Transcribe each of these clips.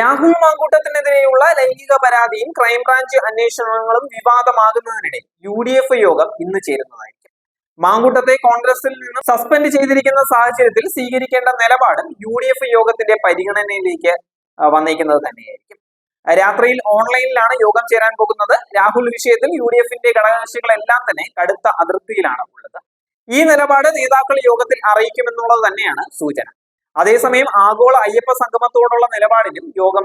രാഹുൽ മാങ്കൂട്ടത്തിനെതിരെയുള്ള ലൈംഗിക പരാതിയും ക്രൈംബ്രാഞ്ച് അന്വേഷണങ്ങളും വിവാദമാകുന്നതിനിടെ യു ഡി എഫ് യോഗം ഇന്ന് ചേരുന്നതായിരിക്കും. മാങ്കൂട്ടത്തെ കോൺഗ്രസിൽ നിന്ന് സസ്പെൻഡ് ചെയ്തിരിക്കുന്ന സാഹചര്യത്തിൽ സ്വീകരിക്കേണ്ട നിലപാടും യു ഡി എഫ് യോഗത്തിന്റെ പരിഗണനയിലേക്ക് വന്നിരിക്കുന്നത് തന്നെയായിരിക്കും. രാത്രിയിൽ ഓൺലൈനിലാണ് യോഗം ചേരാൻ പോകുന്നത്. രാഹുൽ വിഷയത്തിൽ യു ഡി എഫിന്റെ ഘടകകക്ഷികളെല്ലാം തന്നെ കടുത്ത അതിർത്തിയിലാണ് ഉള്ളത്. ഈ നിലപാട് നേതാക്കൾ യോഗത്തിൽ അറിയിക്കുമെന്നുള്ളത് തന്നെയാണ് സൂചന. അതേസമയം ആഗോള അയ്യപ്പ സംഗമത്തോടുള്ള നിലപാടിനും യോഗം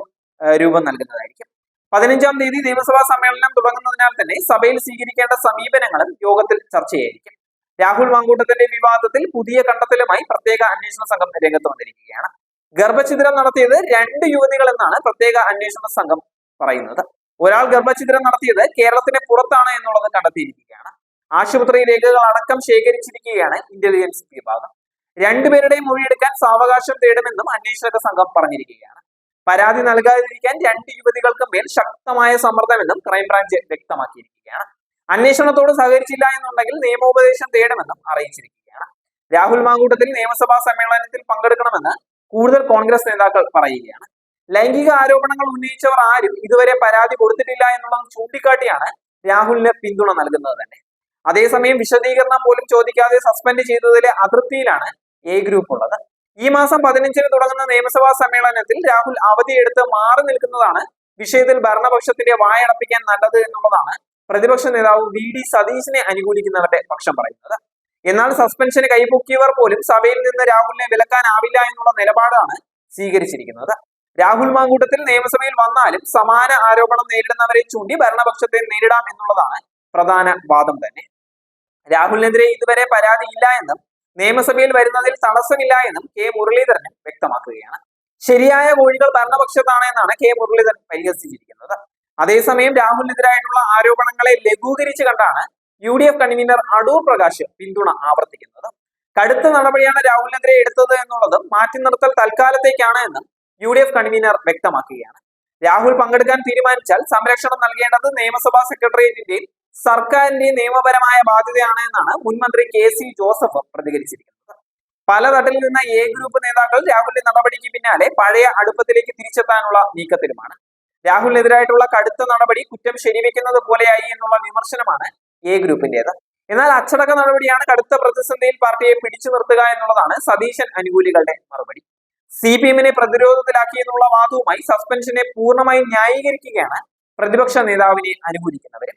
രൂപം നൽകുന്നതായിരിക്കും. പതിനഞ്ചാം തീയതി നിയമസഭാ സമ്മേളനം തുടങ്ങുന്നതിനാൽ തന്നെ സഭയിൽ സ്വീകരിക്കേണ്ട സമീപനങ്ങളും യോഗത്തിൽ ചർച്ചയായിരിക്കും. രാഹുൽ മാങ്കൂട്ടത്തിന്റെ വിവാദത്തിൽ പുതിയ കണ്ടെത്തലുമായി പ്രത്യേക അന്വേഷണ സംഘം രംഗത്ത് വന്നിരിക്കുകയാണ്. ഗർഭഛിദ്രം നടത്തിയത് രണ്ട് യുവതികൾ എന്നാണ് പ്രത്യേക അന്വേഷണ സംഘം പറയുന്നത്. ഒരാൾ ഗർഭഛിദ്രം നടത്തിയത് കേരളത്തിന് പുറത്താണ് എന്നുള്ളത് കണ്ടെത്തിയിരിക്കുകയാണ്. ആശുപത്രി രേഖകൾ അടക്കം ശേഖരിച്ചിരിക്കുകയാണ് ഇന്റലിജൻസ് വിഭാഗം. രണ്ടുപേരുടെയും മൊഴിയെടുക്കാൻ സാവകാശം തേടുമെന്നും അന്വേഷക സംഘം പറഞ്ഞിരിക്കുകയാണ്. പരാതി നൽകാതിരിക്കാൻ രണ്ട് യുവതികൾക്ക് മേൽ ശക്തമായ സമ്മർദ്ദമെന്നും ക്രൈംബ്രാഞ്ച് വ്യക്തമാക്കിയിരിക്കുകയാണ്. അന്വേഷണത്തോട് സഹകരിച്ചില്ല എന്നുണ്ടെങ്കിൽ നിയമോപദേശം തേടുമെന്നും അറിയിച്ചിരിക്കുകയാണ്. രാഹുൽ മാങ്കൂട്ടത്തിൽ നിയമസഭാ സമ്മേളനത്തിൽ പങ്കെടുക്കണമെന്ന് കൂടുതൽ കോൺഗ്രസ് നേതാക്കൾ പറയുകയാണ്. ലൈംഗിക ആരോപണങ്ങൾ ഉന്നയിച്ചവർ ആരും ഇതുവരെ പരാതി കൊടുത്തിട്ടില്ല എന്നുള്ളത് ചൂണ്ടിക്കാട്ടിയാണ് രാഹുലിന് പിന്തുണ നൽകുന്നത് തന്നെ. അതേസമയം വിശദീകരണം പോലും ചോദിക്കാതെ സസ്പെൻഡ് ചെയ്തതിലെ അതൃപ്തിയിലാണ് എ ഗ്രൂപ്പ് ഉള്ളത്. ഈ മാസം പതിനഞ്ചിന് തുടങ്ങുന്ന നിയമസഭാ സമ്മേളനത്തിൽ രാഹുൽ അവധിയെടുത്ത് മാറി നിൽക്കുന്നതാണ് വിഷയത്തിൽ ഭരണപക്ഷത്തിന്റെ വായടപ്പിക്കാൻ നല്ലത് എന്നുള്ളതാണ് പ്രതിപക്ഷ നേതാവ് വി ഡി സതീശിനെ അനുകൂലിക്കുന്നവരുടെ പക്ഷം പറയുന്നത്. എന്നാൽ സസ്പെൻഷന് കൈപൊക്കിയവർ പോലും സഭയിൽ നിന്ന് രാഹുലിനെ വിലക്കാനാവില്ല എന്നുള്ള നിലപാടാണ് സ്വീകരിച്ചിരിക്കുന്നത്. രാഹുൽ മാങ്കൂട്ടത്തിൽ നിയമസഭയിൽ വന്നാലും സമാന ആരോപണം നേരിടുന്നവരെ ചൂണ്ടി ഭരണപക്ഷത്തെ നേരിടാം എന്നുള്ളതാണ് പ്രധാന വാദം തന്നെ. രാഹുലിനെതിരെ ഇതുവരെ പരാതിയില്ല എന്നും നിയമസഭയിൽ വരുന്നതിൽ തടസ്സമില്ല എന്നും കെ മുരളീധരനും വ്യക്തമാക്കുകയാണ്. ശരിയായ കോഴികൾ ഭരണപക്ഷത്താണ് എന്നാണ് കെ മുരളീധരൻ പരിഹസിച്ചിരിക്കുന്നത്. അതേസമയം രാഹുലിനെതിരായിട്ടുള്ള ആരോപണങ്ങളെ ലഘൂകരിച്ചു കണ്ടാണ് U D F convener Adoor Prakash പിന്തുണ ആവർത്തിക്കുന്നത്. കടുത്ത നടപടിയാണ് രാഹുലിനെതിരെ എടുത്തത് എന്നുള്ളതും മാറ്റി നിർത്തൽ തൽക്കാലത്തേക്കാണ് എന്നും യു ഡി എഫ് കൺവീനർ വ്യക്തമാക്കുകയാണ്. രാഹുൽ പങ്കെടുക്കാൻ തീരുമാനിച്ചാൽ സംരക്ഷണം നൽകേണ്ടത് നിയമസഭാ സെക്രട്ടേറിയറ്റിന്റെയും സർക്കാരിന്റെയും നിയമപരമായ ബാധ്യതയാണ് എന്നാണ് മുൻമന്ത്രി കെ സി ജോസഫ് പ്രതികരിച്ചിരിക്കുന്നത്. പല തട്ടിൽ നിന്ന എ ഗ്രൂപ്പ് നേതാക്കൾ രാഹുലിന്റെ നടപടിക്ക് പിന്നാലെ പഴയ അടുപ്പത്തിലേക്ക് തിരിച്ചെത്താനുള്ള നീക്കത്തിലുമാണ്. രാഹുലിനെതിരായിട്ടുള്ള കടുത്ത നടപടി കുറ്റം ശരിവെക്കുന്നത് പോലെയായി എന്നുള്ള വിമർശനമാണ് എ ഗ്രൂപ്പിന്റേത്. എന്നാൽ അച്ചടക്ക നടപടിയാണ് കടുത്ത പ്രതിസന്ധിയിൽ പാർട്ടിയെ പിടിച്ചു നിർത്തുക എന്നുള്ളതാണ് സതീശൻ അനുകൂലികളുടെ മറുപടി. സി പി എമ്മിനെ പ്രതിരോധത്തിലാക്കി എന്നുള്ള വാദവുമായി സസ്പെൻഷനെ പൂർണമായും ന്യായീകരിക്കുകയാണ് പ്രതിപക്ഷ നേതാവിനെ അനുകൂലിക്കുന്നവര്.